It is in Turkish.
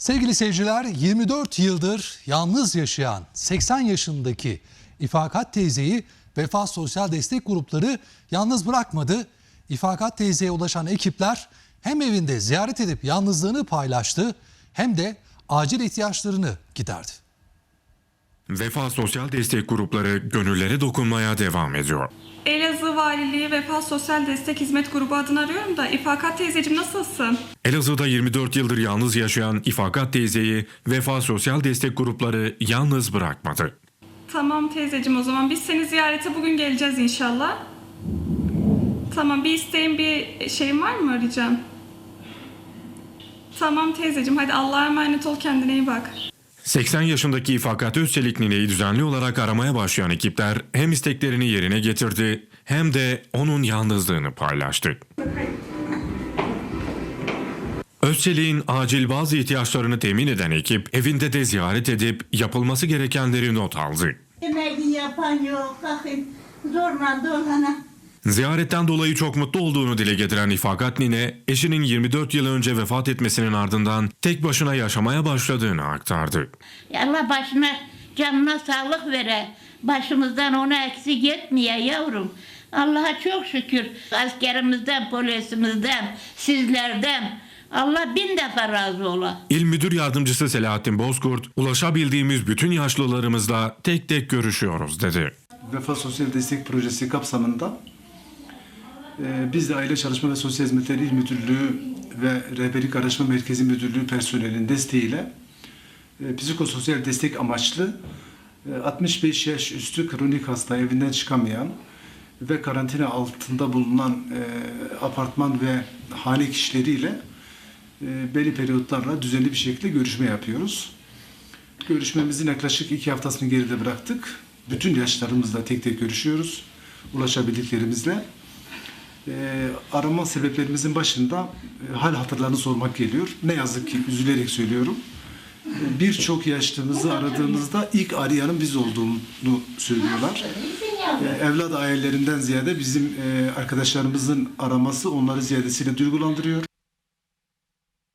Sevgili seyirciler 24 yıldır yalnız yaşayan 80 yaşındaki İfakat teyzeyi Vefa Sosyal Destek Grupları yalnız bırakmadı. İfakat teyzeye ulaşan ekipler hem evinde ziyaret edip yalnızlığını paylaştı hem de acil ihtiyaçlarını giderdi. Vefa Sosyal Destek Grupları gönüllere dokunmaya devam ediyor. Elazığ Valiliği Vefa Sosyal Destek Hizmet Grubu adını arıyorum da İfakat teyzeciğim nasılsın? Elazığ'da 24 yıldır yalnız yaşayan İfakat teyzeyi Vefa Sosyal Destek Grupları yalnız bırakmadı. Tamam teyzeciğim o zaman biz seni ziyarete bugün geleceğiz inşallah. Tamam bir isteğin bir şeyin var mı arayacağım? Tamam teyzeciğim hadi Allah'a emanet ol kendine iyi bak. 80 yaşındaki İfakat Özçelik nineyi düzenli olarak aramaya başlayan ekipler hem isteklerini yerine getirdi hem de onun yalnızlığını paylaştı. Özçelik'in acil bazı ihtiyaçlarını temin eden ekip evinde de ziyaret edip yapılması gerekenleri not aldı. Yemeğini yapan yok. Bakın zorla dolana. Ziyaretten dolayı çok mutlu olduğunu dile getiren İfakat Nine, eşinin 24 yıl önce vefat etmesinin ardından tek başına yaşamaya başladığını aktardı. Allah başına canına sağlık vere. Başımızdan ona eksik etmeye yavrum. Allah'a çok şükür askerimizden, polisimizden, sizlerden. Allah bin defa razı ola. İl Müdür Yardımcısı Selahattin Bozkurt, ulaşabildiğimiz bütün yaşlılarımızla tek tek görüşüyoruz dedi. Vefa Sosyal Destek Projesi kapsamında biz de Aile Çalışma ve Sosyal Hizmetler İl Müdürlüğü ve Rehberlik Araştırma Merkezi Müdürlüğü personelinin desteğiyle e, psikososyal destek amaçlı e, 65 yaş üstü kronik hasta evinden çıkamayan ve karantina altında bulunan e, apartman ve hane kişileriyle e, belli periyotlarla düzenli bir şekilde görüşme yapıyoruz. Görüşmemizin yaklaşık iki haftasını geride bıraktık. Bütün yaşlarımızla tek tek görüşüyoruz. Ulaşabildiklerimizle. Ee, arama sebeplerimizin başında e, hal hatırlarını sormak geliyor. Ne yazık ki üzülerek söylüyorum. E, Birçok yaşlımızı aradığımızda ilk arayanın biz olduğunu söylüyorlar. E, evlat ailelerinden ziyade bizim e, arkadaşlarımızın araması onları ziyadesiyle duygulandırıyor.